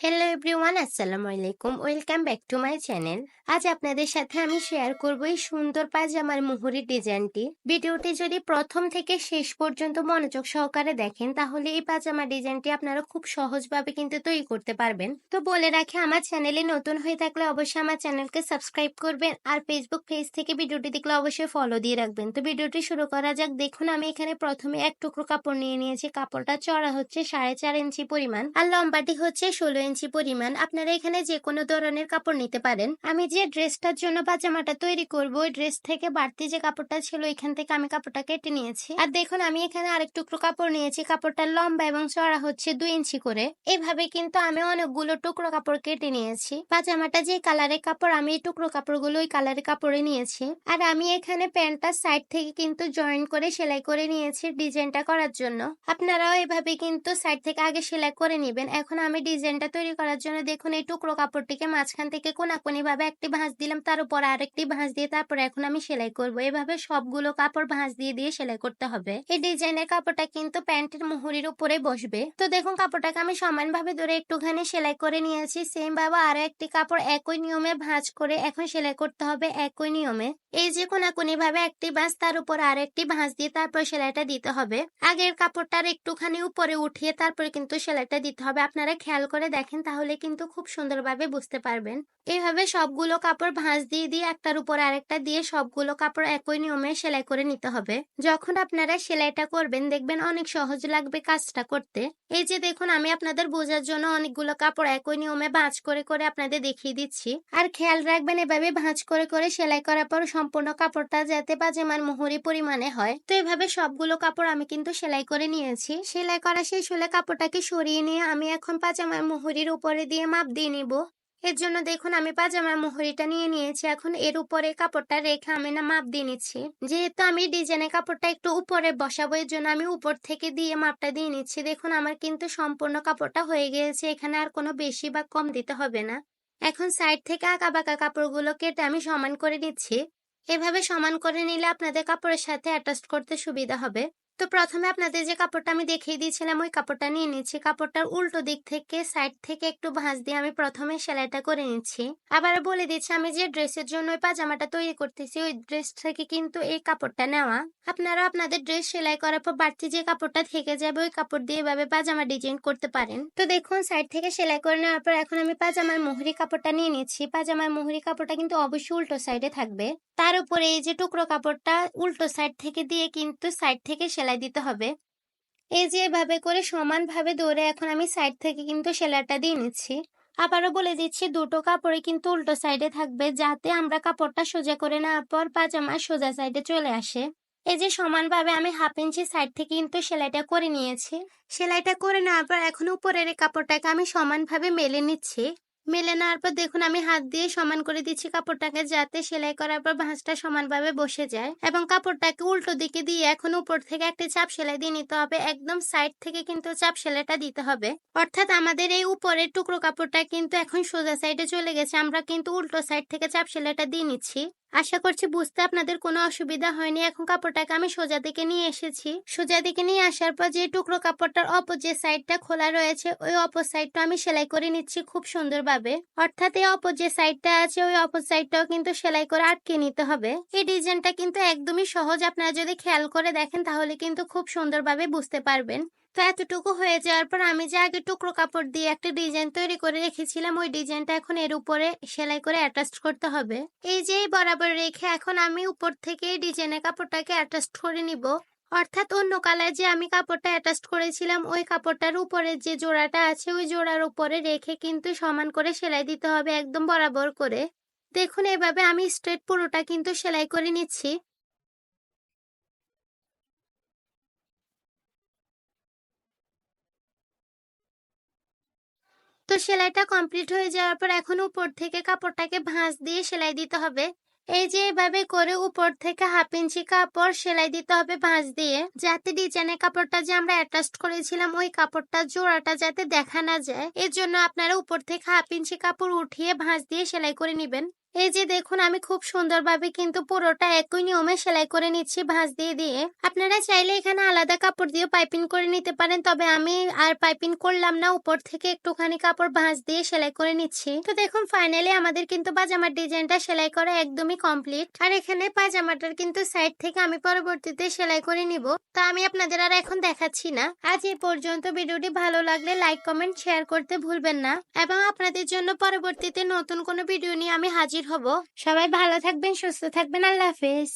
Hello everyone আসসালামু আলাইকুম। Welcome back to my channel আজ আপনাদের সাথে আমি শেয়ার করব এই সুন্দর পাজামার মুহুরি ডিজাইনটি ভিডিওটি যদি প্রথম থেকে শেষ পর্যন্ত মনোযোগ সহকারে দেখেন, তাহলে এই পাজামা ডিজাইনটি আপনারা খুব সহজভাবে কিন্তু তৈরি করতে পারবেন। তো বলে রাখি, আমার চ্যানেলে নতুন হয়ে থাকলে অবশ্যই আমার চ্যানেলকে সাবস্ক্রাইব করবেন আর ফেসবুক পেজ থেকে ভিডিওটি দেখলে অবশ্যই ফলো দিয়ে রাখবেন। তো ভিডিওটি শুরু করা যাক। দেখুন, আমি এখানে প্রথমে এক টুকরো কাপড় নিয়ে নিয়েছি। কাপড়টা চড়া হচ্ছে সাড়ে চার ইঞ্চি পরিমাণ আর লম্বাটি হচ্ছে ষোলো ইঞ্চি পরিমাণ আপনারা এখানে যে কোনো ধরনের কাপড় নিতে পারেন। আমি যে ড্রেসটার জন্য পাজামাটা তৈরি করব, ওই ড্রেস থেকে বাড়তি যে কাপড়টা ছিল, এখান থেকে আমি কাপড়টা কেটে নিয়েছি। আর দেখুন, আমি এখানে আরেক টুকরো কাপড় নিয়েছি। কাপড়টা লম্বা এবং চড়া হচ্ছে দুই ইঞ্চি করে। এভাবে কিন্তু আমি অনেকগুলো টুকরো কাপড় কেটে নিয়েছি। পাজামাটা যে কালারের কাপড়, আমি এই টুকরো কাপড়গুলো ওই কালারের কাপড়ে নিয়েছি। আর আমি এখানে প্যান্টটা সাইড থেকে কিন্তু জয়েন করে সেলাই করে নিয়েছি ডিজাইনটা করার জন্য। আপনারাও এভাবে কিন্তু সাইড থেকে আগে সেলাই করে নেবেন। এখন আমি ডিজাইনটা তৈরি করার জন্য দেখুন, এই টুকরো কাপড়টিকে মাঝখান থেকে কোনাকুনি ভাবে একটি ভাঁজ দিলাম, তার উপর আরেকটি ভাঁজ দিয়ে তারপরে এখন আমি সেলাই করব। এভাবে সবগুলো কাপড় ভাঁজ দিয়ে দিয়ে সেলাই করতে হবে। এই ডিজাইনের কাপড়টা কিন্তু প্যান্টের মুহুরির উপরে বসবে। তো দেখুন, কাপড়টাকে আমি সমানভাবে ধরে একটুখানি সেলাই করে নিয়েছি। সেম ভাবে আরও একটি কাপড় একই নিয়মে ভাঁজ করে এখন সেলাই করতে হবে, একই নিয়মে। এই যে কোনাকুনি ভাবে একটি ভাঁজ তার উপর আর একটি ভাঁজ দিয়ে তারপর সেলাইটা দিতে হবে। আগের কাপড়টার একটুখানি উপরে উঠিয়ে তারপরে কিন্তু সেলাইটা দিতে হবে। আপনারা খেয়াল করে দেখেন, তাহলে কিন্তু খুব সুন্দরভাবে বুঝতে পারবেন। এইভাবে সবগুলো কাপড় ভাঁজ দিয়ে দিয়ে একটার উপর আরেকটা দিয়ে সবগুলো কাপড় একই নিয়মে সেলাই করে নিতে হবে। যখন আপনারা সেলাইটা করবেন, দেখবেন অনেক সহজ লাগবে কাজটা করতে। এই যে দেখুন, আমি আপনাদের বোঝার জন্য অনেকগুলো কাপড় একই নিয়মে ভাঁজ করে করে আপনাদের দেখিয়ে দিচ্ছি। আর খেয়াল রাখবেন, এভাবে ভাঁজ করে করে সেলাই করার পর সম্পূর্ণ কাপড়টা যাতে পাজামার মোহরি পরিমাণে হয়, তো এভাবে সবগুলো কাপড় আমি কিন্তু সেলাই করে নিয়েছি। সেলাই করা শেষ হলে কাপড়টাকে সরিয়ে নিয়ে আমি এখন পাজামার মোহরির উপরে দিয়ে মাপ দিয়ে নিব। এর জন্য দেখুন আমি পাজামার মোহরিটা নিয়ে নিয়েছি, এখন এর উপরে কাপড়টা রেখে আমি না মাপ দিয়ে নিচ্ছি। যেহেতু আমি ডিজাইনের কাপড়টা একটু উপরে বসাবো, এর জন্য আমি উপর থেকে দিয়ে মাপটা দিয়ে নিচ্ছি। দেখুন আমার কিন্তু সম্পূর্ণ কাপড়টা হয়ে গিয়েছে, এখানে আর কোনো বেশি বা কম দিতে হবে না। এখন সাইড থেকে আঁকা বাঁকা কাপড়গুলো কেটে আমি সমান করে নিচ্ছি। এভাবে সমান করে নিলে আপনাদের কাপড়ের সাথে অ্যাটাচ করতে সুবিধা হবে। তো প্রথমে আপনাদের যে কাপড়টা আমি দেখিয়ে দিয়েছিলাম, ওই কাপড়টা নিয়ে নিচ্ছি। কাপড়টার উল্টো দিক থেকে, সাইড থেকে একটু ভাঁজ দিয়ে আমি প্রথমে সেলাইটা করে নিচ্ছি। আবার বলে দিচ্ছি, আমি যে ড্রেসের জন্য ওই পাজামাটা তৈরি করতেছি, ওই ড্রেস থেকে কিন্তু এই কাপড়টা নেওয়া। আপনারা আপনাদের ড্রেস সেলাই করার পর বাড়তি যে কাপড়টা থেকে যাবে, ওই কাপড় দিয়ে এভাবে পাজামা ডিজাইন করতে পারেন। তো দেখুন, সাইড থেকে সেলাই করে নেওয়ার পর এখন আমি পাজামার মুহুরি কাপড়টা নিয়ে নিচ্ছি। পাজামার মুহুরি কাপড়টা কিন্তু অবশ্যই উল্টো সাইডে থাকবে। তার উপরে এই যে টুকরো কাপড়টা উল্টো সাইড থেকে দিয়ে কিন্তু সাইড থেকে সেলাই দিতে হবে। এই যে এভাবে করে সমানভাবে দৌড়ে এখন আমি সাইড থেকে কিন্তু সেলাইটা দিয়ে নিচ্ছি। আবারও বলে দিচ্ছি, দুটো কাপড়ে কিন্তু উল্টো সাইডে থাকবে যাতে আমরা কাপড়টা সোজা করে নেওয়ার পর পাজামা সোজা সাইডে চলে আসে। এই যে সমানভাবে আমি হাফ ইঞ্চি সাইড থেকে কিন্তু সেলাইটা করে নিয়েছি। সেলাইটা করে নেওয়ার পর এখন উপরের কাপড়টাকে আমি সমানভাবে মেলে নিচ্ছি। মেলে নেওয়ার পর দেখুন আমি হাত দিয়ে সমান করে দিচ্ছি কাপড়টাকে যাতে সেলাই করার পর ভাঁজটা সমানভাবে বসে যায় এবং কাপড়টাকে উল্টো দিকে দিয়ে এখন উপর থেকে একটা চাপ সেলাই দিয়ে নিতে হবে। একদম সাইড থেকে কিন্তু চাপ সেলাইটা দিতে হবে। অর্থাৎ আমাদের এই উপরের টুকরো কাপড়টা কিন্তু এখন সোজা সাইডে চলে গেছে। আমরা কিন্তু উল্টো সাইড থেকে চাপ সেলাইটা দিয়ে নিচ্ছি। আশা করছি বুঝতে আপনাদের কোনো অসুবিধা হয়নি। এখন কাপড়টাকে আমি সোজা দিকে নিয়ে এসেছি। সোজা দিকে নিয়ে আসার পর যে টুকরো কাপড়টার অপর যে সাইডটা খোলা রয়েছে, ওই অপর সাইডটা আমি সেলাই করে নিচ্ছি খুব সুন্দরভাবে। অর্থাৎ এই অপর যে সাইডটা আছে, ওই অপর সাইডটাও কিন্তু সেলাই করে আটকে নিতে হবে। এই ডিজাইনটা কিন্তু একদমই সহজ। আপনারা যদি খেয়াল করে দেখেন, তাহলে কিন্তু খুব সুন্দরভাবে বুঝতে পারবেন। তো এতটুকু হয়ে যাওয়ার পর আমি যে আগে টুকরো কাপড় দিয়ে একটা ডিজাইন তৈরি করে রেখেছিলাম, ওই ডিজাইনটা এখন এর উপরে সেলাই করে অ্যাটাচ করতে হবে। এই যে বরাবর রেখে এখন আমি উপর থেকে এই ডিজাইনের কাপড়টাকে অ্যাটাচ করে নিব। অর্থাৎ অন্য কালার যে আমি কাপড়টা অ্যাটাচ করেছিলাম, ওই কাপড়টার উপরে যে জোড়াটা আছে, ওই জোড়ার উপরে রেখে কিন্তু সমান করে সেলাই দিতে হবে একদম বরাবর করে। দেখুন এভাবে আমি স্ট্রেট পুরোটা কিন্তু সেলাই করে নিচ্ছি। তো সেলাইটা কমপ্লিট হয়ে যাওয়ার পর এখন উপর থেকে কাপড়টাকে ভাঁজ দিয়ে সেলাই দিতে হবে। এই যে এভাবে করে উপর থেকে হাফ ইঞ্চি কাপড় সেলাই দিতে হবে ভাঁজ দিয়ে, যাতে ডিজাইনের কাপড়টা যে আমরা অ্যাটাচ করেছিলাম ওই কাপড়টা জোড়াটা যাতে দেখা না যায়। এর জন্য আপনারা উপর থেকে হাফ ইঞ্চি কাপড় উঠিয়ে ভাঁজ দিয়ে সেলাই করে নেবেন। এই যে দেখুন, আমি খুব সুন্দরভাবে কিন্তু পুরোটা একই নিয়মে সেলাই করে নিচ্ছি ভাঁজ দিয়ে দিয়ে। আপনারা চাইলে এখানে আলাদা কাপড় দিয়ে পাইপিং করে নিতে পারেন, তবে আমি আর পাইপিং করলাম না, উপর থেকে একটুখানি কাপড় ভাঁজ দিয়ে সেলাই করে নিচ্ছি। তো দেখুন ফাইনালি আমাদের কিন্তু পাজামার ডিজাইনটা সেলাই করা একদমই কমপ্লিট আর এখানে পাজামাটার কিন্তু সাইড থেকে আমি পরবর্তীতে সেলাই করে নিব। তা আমি আপনাদের আর এখন দেখাচ্ছি না। আজ এই পর্যন্ত ভিডিওটি ভালো লাগলে লাইক কমেন্ট শেয়ার করতে ভুলবেন না। এবং আপনাদের জন্য পরবর্তীতে নতুন কোনো ভিডিও নিয়ে আমি হাজির হব। সবাই ভালো থাকবেন সুস্থ থাকবেন আল্লাহ হাফেজ।